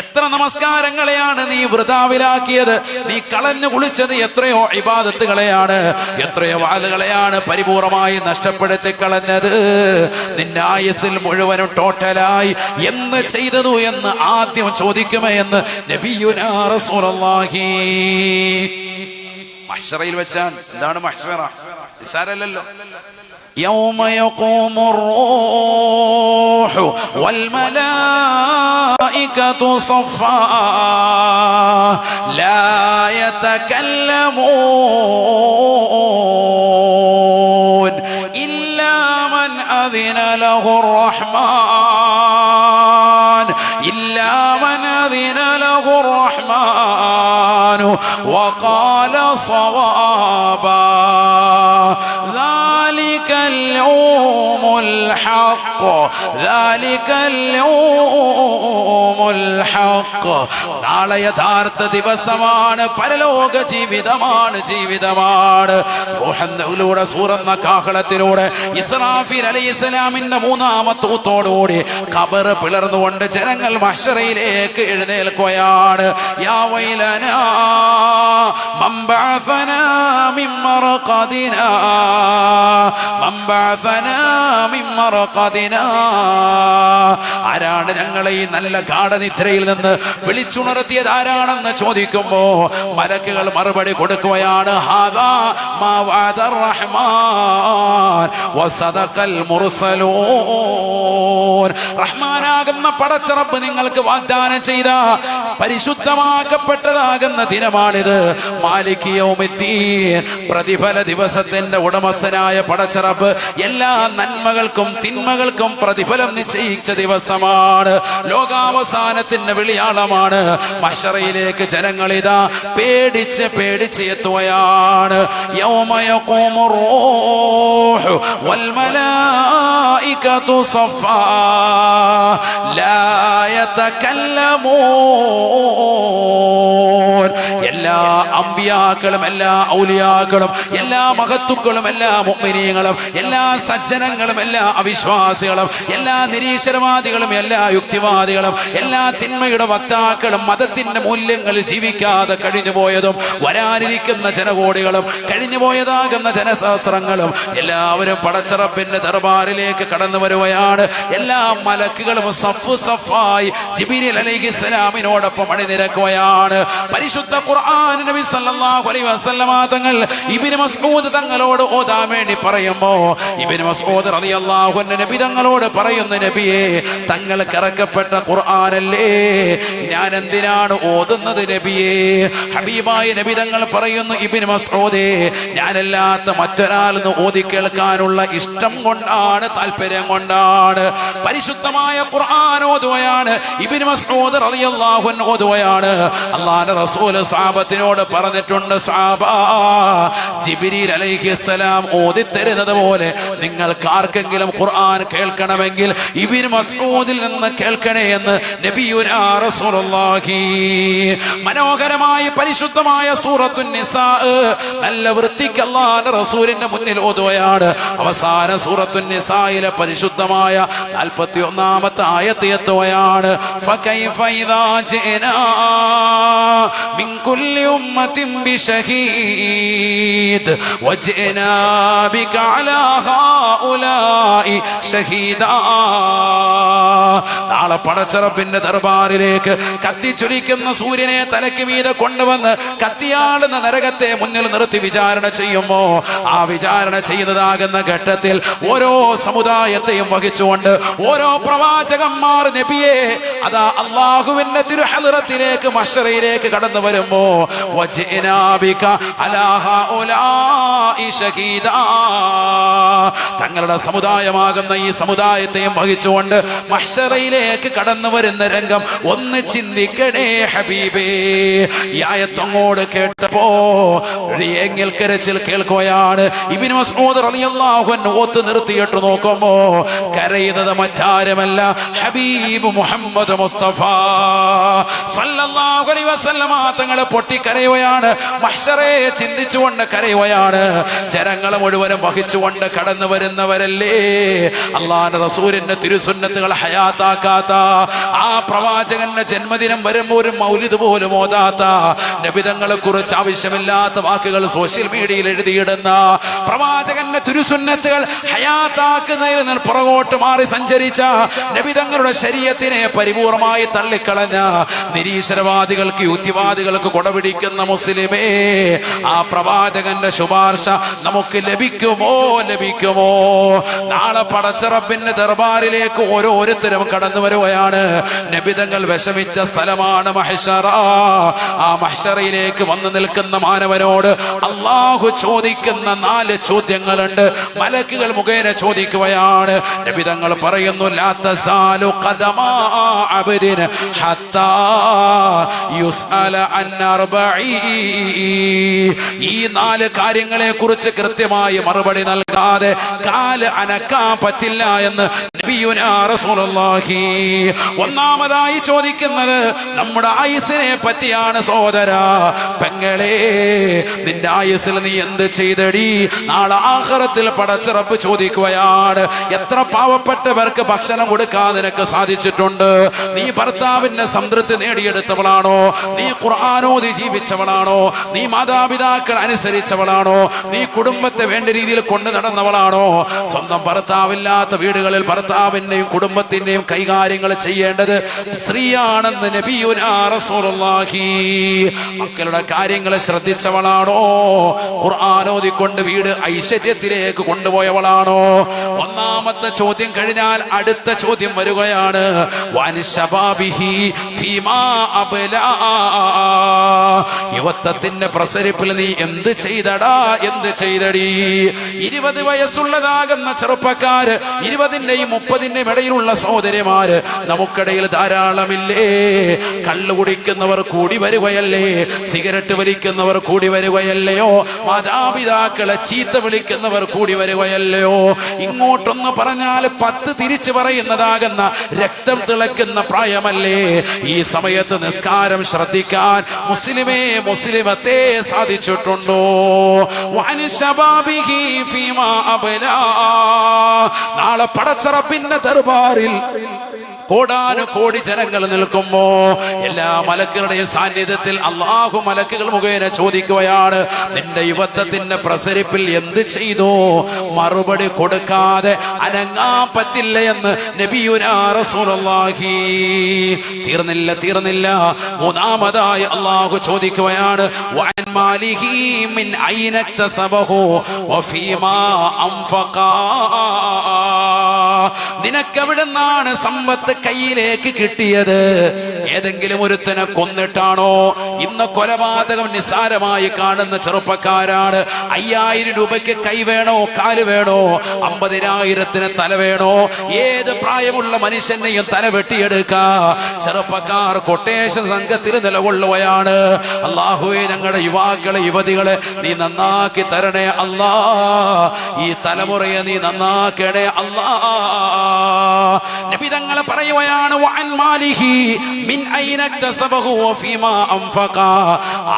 എത്ര നമസ്കാരങ്ങളെയാണ് നീ വൃതാവിലാക്കിയത് നീ കളഞ്ഞു കുളിച്ചത് എത്രയോ ഇബാദത്തുകളെയാണ് എത്രയോ വാലുകളെയാണ് പരിപൂർണമായി നഷ്ടപ്പെടുത്തി കളഞ്ഞത് നിന്റെ ആയുസിൽ മുഴുവനും ടോട്ടലായി എന്ന് ചെയ്തതു എന്ന് ആദ്യം ചോദിക്കുമേ എന്ന് നബിയുനാ റസൂലുള്ളാഹി മഹ്ശറയിൽ വെച്ചാണ് എന്താണ് മഹ്ശറ നിസ്സാരല്ലല്ലോ يوم يقوم الروح والملائكة صفا لا يتكلمون إلا من أذن له الرحمن إلا من أذن له الرحمن وقال صوابا. ذلك اليوم الحق ذلك اليوم നാളെ യഥാർത്ഥ ദിവസമാണ് പരലോക ജീവിതമാണ് ജീവിതമാണ് റൂഹന്നൂലൂടെ സൂറന്ന കാഹളത്തിലൂടെ ഇസ്രാഫിൽ അലൈഹി ഇസ്ലാമിന്റെ മൂന്നാമത്തൂത്തോടുകൂടി ഖബർ പിളർന്നുകൊണ്ട് ജനങ്ങൾ മഷറയിലേക്ക് എഴുന്നേൽക്കുകയാണ് യാ വൈലനാ من بعثنا من مرقدنا من بعثنا من مرقدنا ആരാണ് ഞങ്ങളെ ഈ നല്ല ഗാഠനിദ്രയിൽ നിന്ന് വിളിച്ചുണർത്തിയത് ആരാണെന്ന് ചോദിക്കുമ്പോ മലക്കുകൾ മറുപടി കൊടുക്കുകയാണ് റഹ്മാനാകുന്ന പടച്ചറപ്പ് നിങ്ങൾക്ക് വാഗ്ദാനം ചെയ്ത പരിശുദ്ധമാക്കപ്പെട്ടതാകുന്ന ദിനമാണിത്. പ്രതിഫല ദിവസത്തിന്റെ ഉടമസ്ഥനായ പടച്ചറപ്പ് എല്ലാ നന്മകൾക്കും തിന്മകൾക്കും പ്രതിഫലം നിശ്ചയിച്ച ദിവസമാണ്. വിളിയാളമാണ്. ലോകാവസാനത്തിന് വിളിയാളമാണ്. മഷറയിലേക്ക് ജനങ്ങൾ ഇതാ പേടിച്ച് പേടിച്ച് എത്തുകയാണ്. എല്ലാ അമ്പിയാക്കളും എല്ലാ ഔലിയാക്കളും എല്ലാ മഹത്തുക്കളും എല്ലാ മുഗ്മിനീയങ്ങളും എല്ലാ സജ്ജനങ്ങളും എല്ലാ അവിശ്വാസികളും എല്ലാ നിരീശ്വരവാദികളും എല്ലാ യുക്തിവാദികളും എല്ലാ തിന്മയുടെ വക്താക്കളും മതത്തിന്റെ മൂല്യങ്ങളിൽ ജീവിക്കാതെ കഴിഞ്ഞു പോയതും വരാനിരിക്കുന്ന ജനകോടികളും കഴിഞ്ഞു പോയതാകുന്ന ജനസഹസ്രങ്ങളും എല്ലാവരും പടച്ചറപ്പിന്റെ ദർബാറിലേക്ക് കടന്നു വരുകയാണ്. എല്ലാ മലക്കുകളും സഫ് സഫായി ജിബിരിൽ അലൈഹിസ്സലാമിനോടൊപ്പം അണിനിരക്കുകയാണ്. പരിശുദ്ധ ഖുർആൻ നബി സല്ലല്ലാഹു അലൈഹി വസല്ലമ തങ്ങൾ ഇബ്നു മസ്ഊദ് തങ്ങളോട് ഓതാൻ വേണ്ടി ഇബ്നു മസ്ഊദ് റളിയല്ലാഹു നബി തങ്ങളോട് പറയുന്നു നബിയെ തങ്ങൾക്ക് ഇറക്കപ്പെട്ട ഖുർആാനല്ലേ? ഞാൻ എന്തിനാണ് ഓതുന്നത് നബിയെ? ഹബീബായ നബി തങ്ങൾ പറയുന്നു ഇബ്നു മസ്ഊദേ ഞാനല്ലാത്ത മറ്റൊരാൾ നിന്ന് ഓതി കേൾക്കാനുള്ള ഇഷ്ടം കൊണ്ടാണ് താല്പര്യം കൊണ്ടാണ് പരിശുദ്ധമായ ഖുർആൻ ഓതുകയാണ്. ഇബ്നു മസ്ഊദ് റളിയല്ലാഹു അൻഹു ഓതുകയാണ്. അല്ലാഹുവിന്റെ റസൂൽ സാബത്തിനോട് പറഞ്ഞിട്ടുണ്ട് സാബ ജിബ്രീൽ അലൈഹിസ്സലാം ഓതി തരുന്നത് പോലെ നിങ്ങൾക്ക് ആർക്കെങ്കിലും ഖുർആൻ കേൾക്കണമെങ്കിൽ ഇബ്നു മസ്ഊദിൽ നിന്ന് കേൾക്കണേ എന്ന് മനോഹരമായ പരിശുദ്ധമായ സൂറത്തു നല്ല വൃത്തിക്ക് അള്ളാന്റെ റസൂലിന്റെ മുന്നിൽ ഓതുകയാണ്. അവസാന സൂറത്തു നിസായിലെ പരിശുദ്ധമായ നാൽപ്പത്തി ഒന്നാമത്തെ ആയത്ത് എത്തുകയാണ്. ബിഷഹീദ് വജനാ ബിക അലാഹാ നാളെ പടച്ചറപ്പിന്റെ ദർബാറിലേക്ക് ചുരിക്കുന്ന സൂര്യനെ തലയ്ക്ക് മീതെ കൊണ്ടുവന്ന് കത്തിയാളുന്ന നരകത്തെ മുന്നിൽ നിർത്തി വിചാരണ ചെയ്യുമോ? ആ വിചാരണ ചെയ്യുന്നതാകുന്ന ഘട്ടത്തിൽ ഓരോ സമുദായത്തെയും വഹിച്ചുകൊണ്ട് ഓരോ പ്രവാചകന്മാർ നബിയെ അതാ അള്ളാഹുവിന്റെ തിരുഹലറത്തിലേക്ക് മഷറയിലേക്ക് കടന്നു വരുമ്പോ വജനാബിക അലാഹ ശഹീദാ തങ്ങളുടെ സമുദായമാകുന്ന ഈ സമുദായത്തെയും വഹിച്ചുകൊണ്ട് മഷറയിലേക്ക് കടന്നു വരുന്ന രംഗം ഒന്ന് ചിന്തിക്കണേ ഹബീബേ. ഈ ആയത്തങ്ങോട് കേട്ടപ്പോ എങ്കിൽ കരച്ചിൽ കേൾക്കുകയാണ്. ഇബിന് റളിയല്ലാഹു അൻഹു ഓത്ത് നിർത്തിയിട്ട് നോക്കുമ്പോ കരയുന്നത് മറ്റാരുമല്ല ഹബീബ് മുഹമ്മദ് മുസ്തഫ. സല്ലല്ലാഹു അലൈഹി വസല്ലമ തങ്ങൾ പൊട്ടിക്കരയുകയാണ് മഹ്ഷറെ ചിന്തിച്ചുകൊണ്ട് കരയുകയാണ്. ജനങ്ങൾ മുഴുവനും വഹിച്ചുകൊണ്ട് കടന്നു വരുന്നവരല്ലേ അള്ളാന്റെ റസൂലിന്റെ തിരുസുന്നത്തുകൾ ഹയാത്താക്കാത്ത ആ പ്രവാചകന്റെ ജന്മദിനം വരുമ്പോൾ ഒരു മൗലിത് പോലും ഓതാത്ത നബിതങ്ങളെ കുറിച്ച് ആവശ്യമില്ലാത്ത വാക്കുകൾ സോഷ്യൽ മീഡിയയിൽ എഴുതിയിടുന്ന പ്രവാചകന്റെ തിരുസുന്നത്തുകൾ ഹയാത്താക്കുന്നതിൽ പുറകോട്ട് മാറി സഞ്ചരിച്ച നബിതങ്ങളുടെ ശരീരത്തിനെ പരിപൂർണമായി തള്ളിക്കളഞ്ഞ നിരീശ്വരവാദികൾക്ക് യുക്തിവാദികൾക്ക് കൊടപിടിക്കുന്ന മുസ്ലിമേ ആ പ്രവാചകന്റെ ശുപാർശ നമുക്ക് ലഭിക്കുമോ? ലഭിക്കുമോ? നാളെ പടച്ചിറപ്പിന്റെ ദർബാറിലേക്ക് ഓരോരുത്തരും കടന്നു വരുകയാണ്. നബിതങ്ങൾ വിഷമിച്ച സ്ഥലമാണ് മഹഷറ. ആ മഹഷറയിലേക്ക് വന്നു നിൽക്കുന്ന മാനവനോട് അള്ളാഹു ചോദിക്കുന്ന നാല് ചോദ്യങ്ങളുണ്ട്. മലക്കുകൾ മുഖേന ചോദിക്കുകയാണ്. നബിതങ്ങൾ പറയുന്നു ഈ നാല് കാര്യങ്ങളെ കുറിച്ച് കൃത്യമായി മറുപടി നൽകാതെ കാൽ അനക്കാൻ പറ്റില്ല എന്ന് ഒന്നാമതായി ചോദിക്കുന്നത് നമ്മുടെ ആയുസിനെ പറ്റിയാണ് സോദര പെങ്ങളെ നിന്റെ ആയുസിൽ നീ എന്ത് ചെയ്തടി? നാളെ ആഹ്റത്തിൽ പടച്ചിറപ്പ് ചോദിക്കുകയാണ്. എത്ര പാവപ്പെട്ടവർക്ക് ഭക്ഷണം കൊടുക്കാൻ നിനക്ക് സാധിച്ചിട്ടുണ്ട്? നീ ഭർത്താവിന്റെ സംതൃപ്തി നേടിയെടുത്തവളാണോ? നീ ഖുർആാനോദി ജീവിച്ചവളാണോ? നീ മാതാപിതാക്കൾ അനുസരിച്ചവളാണോ? നീ കുടുംബത്തെ വേണ്ട രീതിയിൽ കൊണ്ടു നടന്നവളാണോ സ്വന്തം ഭർത്താവില്ലാത്ത വീടുകളിൽ ഭർത്താവിന്റെയും കുടുംബത്തിന്റെയും കൈകാര്യങ്ങൾ ചെയ്യേണ്ടത് സ്ത്രീയാണെന്ന് നബിയുനാ റസൂലുള്ളാഹി. മക്കളുടെ കാര്യങ്ങൾ ശ്രദ്ധിച്ചവളാണോ? ഖുർആാനോദിക്കൊണ്ട് വീട് ഐശ്വര്യത്തിലേക്ക് കൊണ്ടുപോയവളാണോ? ഒന്നാമത്തെ ചോദ്യം കഴിഞ്ഞാൽ അടുത്ത ചോദ്യം വരികയാണ്. യുവത്വത്തിന്റെ പ്രസരിപ്പിൽ നീ എന്ത് ചെയ്തടാ? എന്ത് ചെയ്തടി? ഇരുപത് വയസ്സുള്ളതാകുന്ന ചെറുപ്പക്കാര് ഇരുപതിന്റെയും മുപ്പതിന്റെയും ഇടയിലുള്ള സഹോദരിമാര് നമുക്കിടയിൽ ധാരാളമില്ലേ? കള്ളു കുടിക്കുന്നവർ കൂടി വരികയല്ലേ? സിഗരറ്റ് വലിക്കുന്നവർ കൂടി വരികയല്ലയോ? മാതാപിതാക്കളെ ചീത്ത വിളിക്കുന്നവർ കൂടി വരികയല്ലയോ? ഇങ്ങോട്ടൊന്ന് പറഞ്ഞാൽ പത്ത് തിരിച്ചു പറയുന്നതാകുന്ന രക്തം തിളക്കുന്ന പ്രായമല്ലേ? ഈ സമയത്ത് നിസ്കാരം ശ്രദ്ധിക്കാൻ മുസ്ലിമേ മുസ്ലിമത്തെ സാധിച്ചിട്ടുണ്ടോ? അബ്ലാ. നാളെ പടച്ചറപ്പിന്റെ ദർബാറിൽ കോടാനു കോടി ജനങ്ങൾ നിൽക്കുമ്പോ എല്ലാ മലക്കുകളുടെയും സാന്നിധ്യത്തിൽ അള്ളാഹു മലക്കുകൾ മുഖേന ചോദിക്കുകയാണ് നിന്റെ യുവത്വത്തിന്റെ പ്രസരിപ്പിൽ എന്ത് ചെയ്തു? മറുപടി കൊടുക്കാതെ അനങ്ങാൻ പറ്റില്ല എന്ന് നബിയുനാ റസൂലുള്ളാഹി. തീർന്നില്ല തീർന്നില്ല. മൂന്നാമതായി അള്ളാഹു ചോദിക്കുകയാണ് നിനക്കെവിടുന്നാണ് സമ്പത്ത് കയ്യിലേക്ക് കിട്ടിയത്. ഏതെങ്കിലും ഒരുത്തനെ കൊന്നിട്ടാണോ? ഇന്ന് കൊലപാതകം നിസ്സാരമായി കാണുന്ന ചെറുപ്പക്കാരാണ്. അയ്യായിരം രൂപയ്ക്ക് കൈ വേണോ? കാൽ വേണോ? അമ്പതിനായിരത്തിന് തല വേണോ? ഏത് പ്രായമുള്ള മനുഷ്യനെയും തല വെട്ടിയെടുക്ക. ചെറുപ്പക്കാർ കൊട്ടേഷൻ സംഘത്തിൽ നിലകൊള്ളുകയാണ്. അള്ളാഹുവെ ഞങ്ങളുടെ യുവാക്കളെ യുവതികളെ നീ നന്നാക്കി തരണേ അല്ലാ. ഈ തലമുറയെ നീ നന്നാക്കണേ അല്ലാ. നബി തങ്ങളെ വഅൻ അൻഫഖ.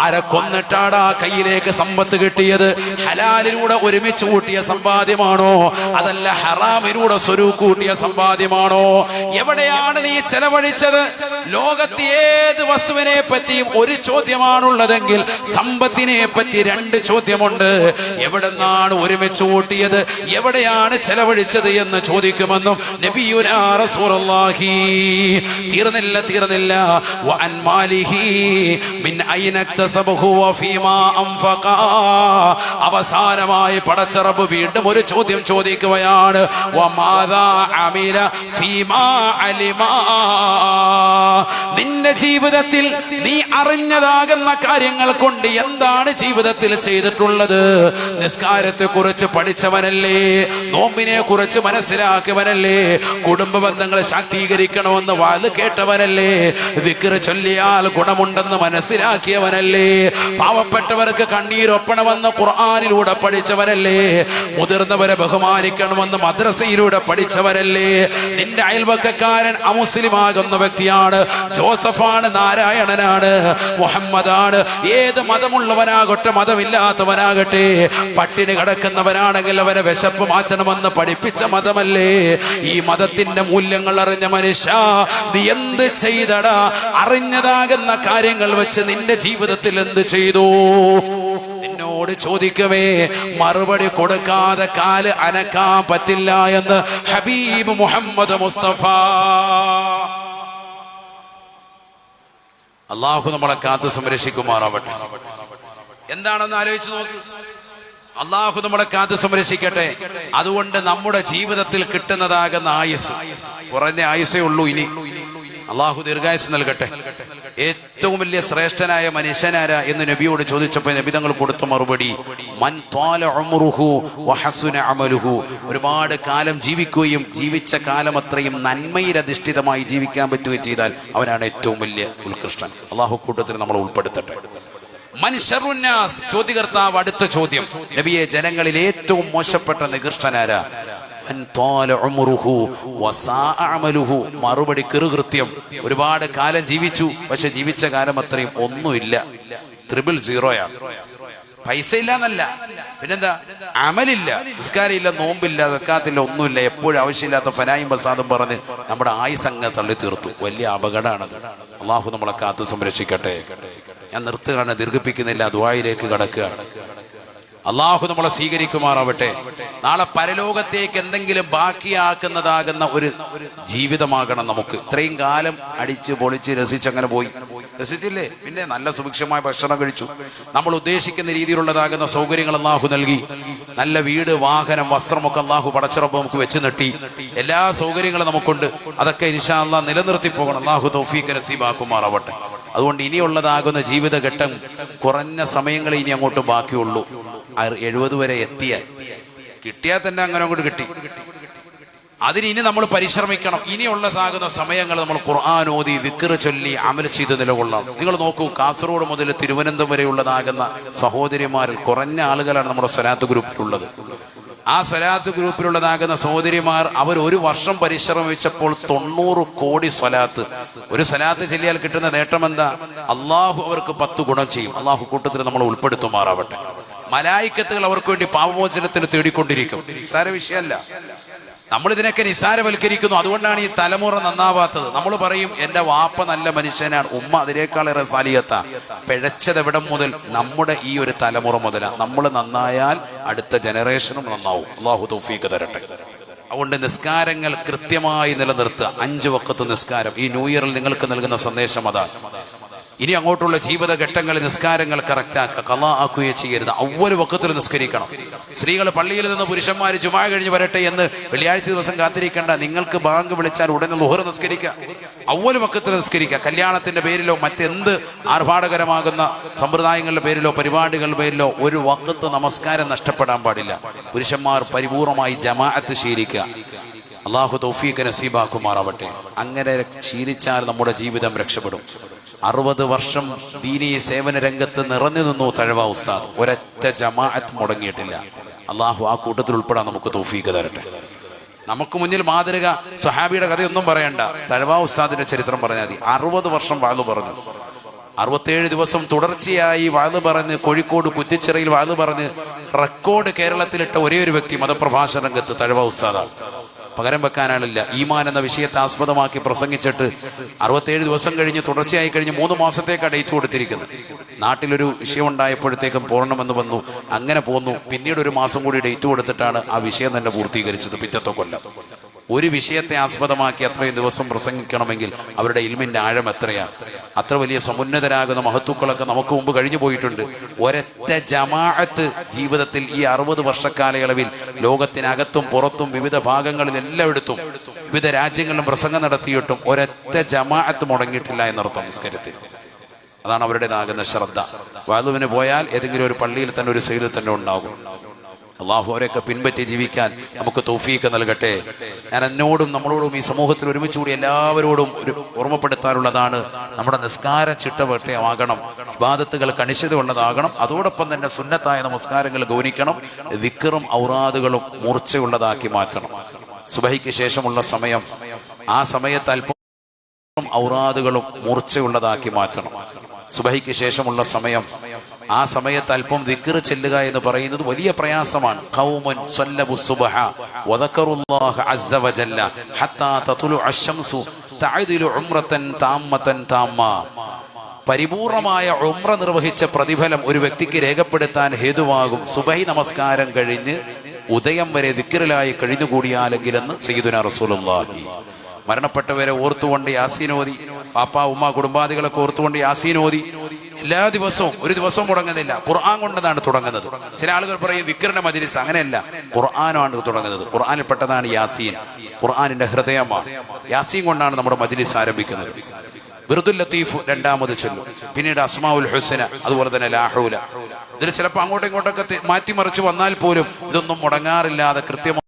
ആരെ കൊന്നിട്ടാടാ കയ്യിലേക്ക് സമ്പത്ത് കിട്ടിയത്? ഹലാലിലൂടെ ഒരുമിച്ച് കൂട്ടിയ സമ്പാദ്യമാണോ? അതല്ല ഹറാമിലൂടെ സ്വരൂപ് കൂട്ടിയ സമ്പാദ്യമാണോ? എവിടെയാണ് നീ ചെലവഴിച്ചത്? ലോകത്ത് ഏത് വസ്തുവിനെ പറ്റിയും ഒരു ചോദ്യമാണുള്ളതെങ്കിൽ സമ്പത്തിനെ പറ്റി രണ്ട് ചോദ്യമുണ്ട്. എവിടെന്നാണ് ഒരുമിച്ച് കൂട്ടിയത്? എവിടെയാണ് ചെലവഴിച്ചത് എന്ന് ചോദിക്കുമെന്നും നബിയുനാ റസൂലുള്ളാഹി തീർന്നില്ല തീർന്നില്ല. അവസാനമായി പടച്ചറബ് വീണ്ടും ഒരു ചോദ്യം ചോദിക്കുകയാണ്. നിന്റെ ജീവിതത്തിൽ നീ അറിഞ്ഞതാകുന്ന കാര്യങ്ങൾ കൊണ്ട് എന്താണ് ജീവിതത്തിൽ ചെയ്തിട്ടുള്ളത്? നിസ്കാരത്തെ കുറിച്ച് പഠിച്ചവനല്ലേ? നോമ്പിനെ കുറിച്ച് മനസ്സിലാക്കിയവനല്ലേ? കുടുംബ ബന്ധങ്ങളെ ശാക്തീകരിക്കണമെന്ന് വാത് കേട്ടവനല്ലേ? വിക്ര ചൊല്ലിയാൽ ഗുണമുണ്ടെന്ന് മനസ്സിലാക്കിയവനല്ലേ? പാവപ്പെട്ടവർക്ക് കണ്ണീരൊപ്പണമെന്ന് ഖുർആാനിലൂടെ പഠിച്ചവനല്ലേ? മുതിർന്നവരെ ബഹുമാനിക്കണമെന്ന് മദ്രസയിലൂടെ പഠിച്ചവരല്ലേ? നിന്റെ അയൽവക്കക്കാരൻ അമുസ്ലിമാകുന്ന വ്യക്തിയാണ്. ജോസഫാണ് നാരായണനാണ് മുഹമ്മദാണ്. ഏത് മതമുള്ളവനാകട്ടെ മതമില്ലാത്തവനാകട്ടെ പട്ടിണി കിടക്കുന്നവനാണെങ്കിൽ അവരെ വിശപ്പ് മാറ്റണമെന്ന് പഠിപ്പിച്ച മതമല്ലേ? ഈ മതത്തിന്റെ മൂല്യങ്ങൾ അറിഞ്ഞ മനുഷ്യ നീ എന്ത് ചെയ്തടാ? അറിഞ്ഞതാകുന്ന കാര്യങ്ങൾ വെച്ച് നിന്റെ ജീവിതത്തിൽ എന്ത് ചെയ്തു? നിന്നോട് ചോദിക്കവേ മറുപടി കൊടുക്കാതെ കാൽ അനക്കാൻ പറ്റില്ല എന്ന് ഹബീബ് മുഹമ്മദ് മുസ്തഫ. അള്ളാഹു നമ്മളെ കാത്ത് സംരക്ഷിക്കുമാറാവട്ടെ. എന്താണെന്ന് ആലോചിച്ച് നോക്ക്. അള്ളാഹു നമ്മളെ കാത്ത് സംരക്ഷിക്കട്ടെ. അതുകൊണ്ട് നമ്മുടെ ജീവിതത്തിൽ കിട്ടുന്നതാകുന്ന ആയുസ്. കുറഞ്ഞ ആയുസേ ഉള്ളൂ ഇനി. അള്ളാഹു ദീർഘായുസ് നൽകട്ടെ. ഏറ്റവും വലിയ ശ്രേഷ്ഠനായ മനുഷ്യനാര എന്ന് നബിയോട് ചോദിച്ചപ്പോൾ നബി തങ്ങൾ കൊടുത്ത മറുപടി മൻ അമലുഹു. ഒരുപാട് കാലം ജീവിക്കുകയും ജീവിച്ച കാലം അത്രയും നന്മയിൽ അധിഷ്ഠിതമായി ജീവിക്കാൻ പറ്റുകയും ചെയ്താൽ അവനാണ് ഏറ്റവും വലിയ ഉത്കൃഷ്ടൻ. അള്ളാഹു കൂട്ടത്തിൽ നമ്മൾ ഉൾപ്പെടുത്തട്ടെ. മൻഷറുന്നാസ് ചോദ്യകർത്താവ് അടുത്ത ചോദ്യം. നബിയെ ജനങ്ങളിൽ ഏറ്റവും മോശപ്പെട്ട നികൃഷ്ടനാരാ. മറുപടി കൃത്യം ഒരുപാട് കാലം ജീവിച്ചു പക്ഷെ ജീവിച്ച കാലം അത്രയും ഒന്നുമില്ല. ത്രിപിൾ സീറോയാണ് പൈസ ഇല്ല എന്നല്ല പിന്നെന്താ? അമലില്ല. നിസ്കാരമില്ല നോമ്പില്ല വെക്കാത്തില്ല ഒന്നുമില്ല. എപ്പോഴും ആവശ്യമില്ലാത്ത ഫനായും ബസാദും പറഞ്ഞ് നമ്മുടെ ആയുസങ്ങ് തള്ളി തീർത്തു വലിയ അപകടമാണത് അള്ളാഹു നമ്മളെ കാത്ത് സംരക്ഷിക്കട്ടെ. ഞാൻ നിർത്തുകയാണ് ദീർഘിപ്പിക്കുന്നില്ല ദ്വായിലേക്ക് കടക്കുകയാണ് അള്ളാഹു നമ്മളെ സ്വീകരിക്കുമാറാവട്ടെ. നാളെ പരലോകത്തേക്ക് എന്തെങ്കിലും ബാക്കിയാക്കുന്നതാകുന്ന ഒരു ജീവിതമാകണം നമുക്ക്. ഇത്രയും കാലം അടിച്ച് പൊളിച്ച് രസിച്ചങ്ങനെ പോയി. രസിച്ചില്ലേ പിന്നെ നല്ല സുഭിക്ഷമായ ഭക്ഷണം കഴിച്ചു. നമ്മൾ ഉദ്ദേശിക്കുന്ന രീതിയിലുള്ളതാകുന്ന സൗകര്യങ്ങൾ അള്ളാഹു നൽകി. നല്ല വീട് വാഹനം വസ്ത്രമൊക്കെ അള്ളാഹു പടച്ചിറപ്പ് നമുക്ക് വെച്ച് നെട്ടി. എല്ലാ സൗകര്യങ്ങളും നമുക്കുണ്ട്. അതൊക്കെ ഇൻഷാ നിലനിർത്തി പോകണം. അള്ളാഹു തൗഫീഖ് നസീബാക്കുമാറാവട്ടെ. അതുകൊണ്ട് ഇനിയുള്ളതാകുന്ന ജീവിതഘട്ടം കുറഞ്ഞ സമയങ്ങൾ ഇനി അങ്ങോട്ട് ബാക്കിയുള്ളൂ. എഴുപത് വരെ എത്തിയാൽ കിട്ടിയാൽ തന്നെ അങ്ങനെ അങ്ങോട്ട് കിട്ടി. അതിന് ഇനി നമ്മൾ പരിശ്രമിക്കണം. ഇനിയുള്ളതാകുന്ന സമയങ്ങൾ നമ്മൾ ഖുർആൻ ഓതി വിക്കറ് ചൊല്ലി അമൽ ചെയ്ത് നിലകൊള്ളണം നിങ്ങൾ നോക്കൂ കാസർഗോഡ് മുതൽ തിരുവനന്തപുരം വരെയുള്ളതാകുന്ന സഹോദരിമാരിൽ കുറഞ്ഞ ആളുകളാണ് നമ്മുടെ സ്വലാത്ത് ഗ്രൂപ്പിലുള്ളത്. ആ സ്വലാത്ത് ഗ്രൂപ്പിലുള്ളതാകുന്ന സഹോദരിമാർ അവർ ഒരു വർഷം പരിശ്രമിച്ചപ്പോൾ തൊണ്ണൂറ് കോടി സ്വലാത്ത്. ഒരു സ്വലാത്ത് ചെല്ലിയാൽ കിട്ടുന്ന നേട്ടം എന്താ? അള്ളാഹു അവർക്ക് പത്ത് ഗുണം ചെയ്യും. അള്ളാഹു കൂട്ടത്തിൽ നമ്മൾ ഉൾപ്പെടുത്തുമാറാവട്ടെ. മലായിക്കത്തുകൾ അവർക്ക് വേണ്ടി പാപമോചനത്തിന് തേടിക്കൊണ്ടിരിക്കും. സാര വിഷയമല്ല. നമ്മൾ ഇതിനൊക്കെ നിസാരവൽക്കരിക്കുന്നു. അതുകൊണ്ടാണ് ഈ തലമുറ നന്നാവാത്തത്. നമ്മൾ പറയും എന്റെ വാപ്പ നല്ല മനുഷ്യനാണ്. ഉമ്മ അതിനേക്കാളേറെ സാലിയത്ത പിഴച്ചത് എവിടം മുതൽ നമ്മുടെ ഈ ഒരു തലമുറ മുതലാണ് നമ്മൾ നന്നായാൽ അടുത്ത ജനറേഷനും നന്നാവും. അള്ളാഹു തൗഫീഖ് തരട്ടെ. അതുകൊണ്ട് നിസ്കാരങ്ങൾ കൃത്യമായി നിലനിർത്തുക. അഞ്ചു വക്കത്ത് നിസ്കാരം. ഈ ന്യൂ ഇയറിൽ നിങ്ങൾക്ക് നൽകുന്ന സന്ദേശം അതാണ് ഇനി അങ്ങോട്ടുള്ള ജീവിത ഘട്ടങ്ങളിൽ നിസ്കാരങ്ങൾ കറക്റ്റാക്കുക കല ആക്കുകയോ ചെയ്യരുത്. ഒവ്വൊരു വക്കത്തിൽ നിസ്കരിക്കണം. സ്ത്രീകൾ പള്ളിയിൽ നിന്ന് പുരുഷന്മാർ ജുമാ കഴിഞ്ഞ് വരട്ടെ എന്ന് വെള്ളിയാഴ്ച ദിവസം കാത്തിരിക്കേണ്ട. നിങ്ങൾക്ക് ബാങ്ക് വിളിച്ചാൽ ഉടനെ ലുഹർ നിസ്കരിക്കുക. ഒവ്വൊരു വക്കത്തിൽ നിസ്കരിക്കുക. കല്യാണത്തിന്റെ പേരിലോ മറ്റെന്ത് ആർഭാടകരമാകുന്ന സമ്പ്രദായങ്ങളുടെ പേരിലോ പരിപാടികളുടെ പേരിലോ ഒരു വക്കത്ത് നമസ്കാരം നഷ്ടപ്പെടാൻ പാടില്ല. പുരുഷന്മാർ പരിപൂർണമായി ജമാഅത്ത് ശീലിക്കുക. അള്ളാഹു തൗഫീഖ് നസീബാക്കുമാറാവട്ടെ. അങ്ങനെ ശീലിച്ചാൽ നമ്മുടെ ജീവിതം രക്ഷപ്പെടും. അറുപത് വർഷം ദീനീ സേവന രംഗത്ത് നിറഞ്ഞു നിന്നു തഴവ ഉസ്താദ്. ഒരൊറ്റ ജമാഅത്ത് മുടങ്ങിയിട്ടില്ല. അള്ളാഹു ആ കൂട്ടത്തിൽ ഉൾപ്പെടാൻ നമുക്ക് തൗഫീഖ് തരട്ടെ. നമുക്ക് മുന്നിൽ മാതൃക സഹാബിയുടെ കഥയൊന്നും പറയണ്ട. തഴവ ഉസ്താദിന്റെ ചരിത്രം പറഞ്ഞാൽ മതി. അറുപത് വർഷം വാഴു പറഞ്ഞു. അറുപത്തേഴ് ദിവസം തുടർച്ചയായി വാഴ്ന്നു പറഞ്ഞ് കോഴിക്കോട് കുറ്റിച്ചിറയിൽ വാഴ്ന്നു പറഞ്ഞ് റെക്കോർഡ് കേരളത്തിലിട്ട ഒരേ ഒരു വ്യക്തി മതപ്രഭാഷണ രംഗത്ത് തഴവ ഉസ്താദാണ്. പകരം വെക്കാനാളില്ല. ഈമാൻ എന്ന വിഷയത്തെ ആസ്പദമാക്കി പ്രസംഗിച്ചിട്ട് അറുപത്തേഴ് ദിവസം കഴിഞ്ഞ് തുടർച്ചയായി കഴിഞ്ഞ് മൂന്ന് മാസത്തേക്ക് ഡേറ്റ് കൊടുത്തിരിക്കുന്നത്. നാട്ടിലൊരു വിഷയം ഉണ്ടായപ്പോഴത്തേക്കും പോരണമെന്ന് വന്നു. അങ്ങനെ പോന്നു. പിന്നീട് ഒരു മാസം കൂടി ഡേറ്റ് കൊടുത്തിട്ടാണ് ആ വിഷയം തന്നെ പൂർത്തീകരിച്ചത് പിറ്റത്തെ കൊല്ലം. ഒരു വിഷയത്തെ ആസ്പദമാക്കി അത്രയും ദിവസം പ്രസംഗിക്കണമെങ്കിൽ അവരുടെ ഇൽമിന്റെ ആഴം എത്രയാണ് അത്ര വലിയ സമുന്നതരാകുന്ന മഹത്വക്കളൊക്കെ നമുക്ക് മുമ്പ് കഴിഞ്ഞു പോയിട്ടുണ്ട്. ഒരൊറ്റ ജമാഅത്ത് ജീവിതത്തിൽ ഈ അറുപത് വർഷക്കാലയളവിൽ ലോകത്തിനകത്തും പുറത്തും വിവിധ ഭാഗങ്ങളിൽ എല്ലായിടത്തും വിവിധ രാജ്യങ്ങളിലും പ്രസംഗം നടത്തിയിട്ടും ഒരൊറ്റ ജമാഅത്ത് മുടങ്ങിയിട്ടില്ല എന്നർത്ഥം നിസ്കരിത്തിൽ. അതാണ് അവരുടേതാകുന്ന ശ്രദ്ധ. വാതുവിന് പോയാൽ ഏതെങ്കിലും ഒരു പള്ളിയിൽ തന്നെ ഒരു സൈഡിൽ തന്നെ ഉണ്ടാകും. അള്ളാഹു പിൻപറ്റി ജീവിക്കാൻ നമുക്ക് തൗഫീക്ക് നൽകട്ടെ. ഞാൻ എന്നോടും നമ്മളോടും ഈ സമൂഹത്തിൽ ഒരുമിച്ച് കൂടി എല്ലാവരോടും ഒരു ഓർമ്മപ്പെടുത്താനുള്ളതാണ് നമ്മുടെ നിസ്കാര ചിട്ടവട്ടയമാകണം ഇബാദത്തുകൾ കണിശതയുള്ളതാകണം അതോടൊപ്പം തന്നെ സുന്നത്തായ നമസ്കാരങ്ങൾ ഗൗനിക്കണം വിക്കറും ഔറാദുകളും മൂർച്ചയുള്ളതാക്കി മാറ്റണം. സുബഹിക്ക് ശേഷമുള്ള സമയം ആ സമയത്ത് അല്പം ഔറാദുകളും മൂർച്ചയുള്ളതാക്കി മാറ്റണം. സുബഹിക്ക് ശേഷമുള്ള സമയം. ആ സമയത്ത് അല്പം ദിക്കർ ചെല്ലുക എന്ന് പറയുന്നത് വലിയ പ്രയാസമാണ്. പരിപൂർണമായ ഉമ്ര നിർവഹിച്ച പ്രതിഫലം ഒരു വ്യക്തിക്ക് രേഖപ്പെടുത്താൻ ഹേതുവാകും. സുബഹി നമസ്കാരം കഴിഞ്ഞ് ഉദയം വരെ ദിക്കറിലായി കഴിഞ്ഞുകൂടിയാലെങ്കിലെന്ന് സയ്യിദുന റസൂലുള്ളാഹി. മരണപ്പെട്ടവരെ ഓർത്തുകൊണ്ട് യാസീനോദി പാപ്പ ഉമ്മ കുടുംബാദികളൊക്കെ ഓർത്തുകൊണ്ട് യാസീനോദി എല്ലാ ദിവസവും ഒരു ദിവസവും തുടങ്ങുന്നില്ല. ഖുർആൻ കൊണ്ടതാണ് തുടങ്ങുന്നത്. ചില ആളുകൾ പറയും വിക്രണ മജിലിസ് അങ്ങനെയല്ല. ഖുർആനാണ് തുടങ്ങുന്നത്. ഖുർആനിൽ പെട്ടതാണ് യാസീൻ. ഖുർആാനിന്റെ ഹൃദയമാണ്. യാസീൻ കൊണ്ടാണ് നമ്മുടെ മജിലിസ് ആരംഭിക്കുന്നത്. ബിറുദുൽ ലത്തീഫ് രണ്ടാമത് ചൊല്ലു. പിന്നീട് അസ്മാഉൽ ഹുസന അതുപോലെ തന്നെ ലാഹൂല. ഇതിൽ ചിലപ്പോൾ അങ്ങോട്ടും ഇങ്ങോട്ടൊക്കെ മാറ്റിമറിച്ച് വന്നാൽ പോലും ഇതൊന്നും മുടങ്ങാറില്ലാതെ കൃത്യമായി